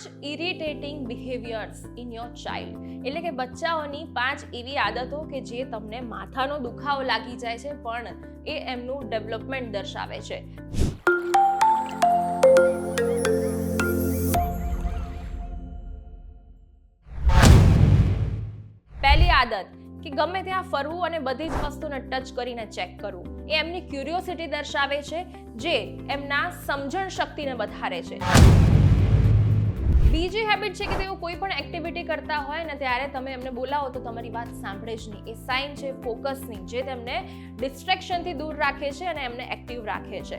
પાંચ irritating behaviours in your child એટલે કે બચ્ચાઓની પાંચ એવી આદતો કે જે તમને માથાનો દુખાવો લાગી જાય છે, પણ એ એમનું ડેવલપમેન્ટ દર્શાવે છે. પહેલી આદત, કે ગમે ત્યાં ફરવું અને બધી જ વસ્તુને ટચ કરીને ચેક કરવું. એ એમની ક્યુરિયોસિટી દર્શાવે છે, જે એમના સમજણ શક્તિને વધારે છે. બીજી હેબિટ છે કે તેઓ કોઈ પણ એક્ટિવિટી કરતા હોય ને ત્યારે તમે એમને બોલાવો તો તમારી વાત સાંભળે જ નહીં. એ સાઇન છે ફોકસની જે તેમને ડિસ્ટ્રેક્શનથી દૂર રાખે છે અને એમને એક્ટિવ રાખે છે.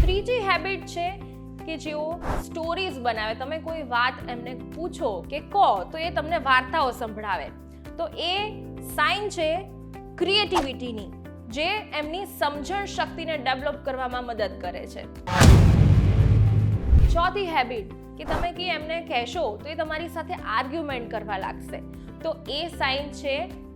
ત્રીજી હેબિટ છે કે જેઓ સ્ટોરીઝ બનાવે. તમે કોઈ વાત એમને પૂછો કે કહો તો એ તમને વાર્તાઓ સંભળાવે. તો એ સાઇન છે ક્રિએટિવિટીની જે એમની સમજણ શક્તિને ડેવલપ કરવામાં મદદ કરે છે. ચોથી હેબિટ કે તમે કે એમને કહેશો તો એ તમારી સાથે આર્ગ્યુમેન્ટ કરવા લાગશે. તો એ સાઇન છે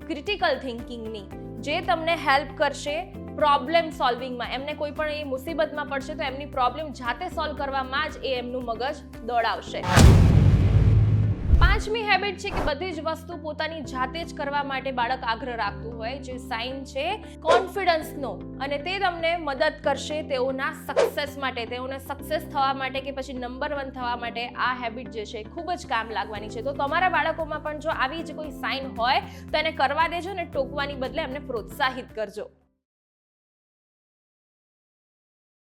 ક્રિટિકલ થિંકિંગની જે તમને હેલ્પ કરશે પ્રોબ્લેમ સોલ્વિંગમાં એમને કોઈ પણ એ મુસીબતમાં પડશે તો એમની પ્રોબ્લેમ જાતે સોલ્વ કરવામાં જ એ એમનું મગજ દોડાવશે. પાંચમી હેબિટ છે કે બધી જ વસ્તુ પોતાની જાતે જ કરવા માટે બાળક આગ્રહ રાખતું હોય, જે સાઇન છે કોન્ફિડન્સનો અને તે તમને મદદ કરશે તેઓના સક્સેસ માટે, તેઓને સક્સેસ થવા માટે કે પછી નંબર વન થવા માટે આ હેબિટ જે છે ખૂબ જ કામ લાગવાની છે. તો તમારા બાળકોમાં પણ જો આવી જ કોઈ સાઇન હોય, તો એને કરવા દેજો અને ટોકવાની બદલે એમને પ્રોત્સાહિત કરજો.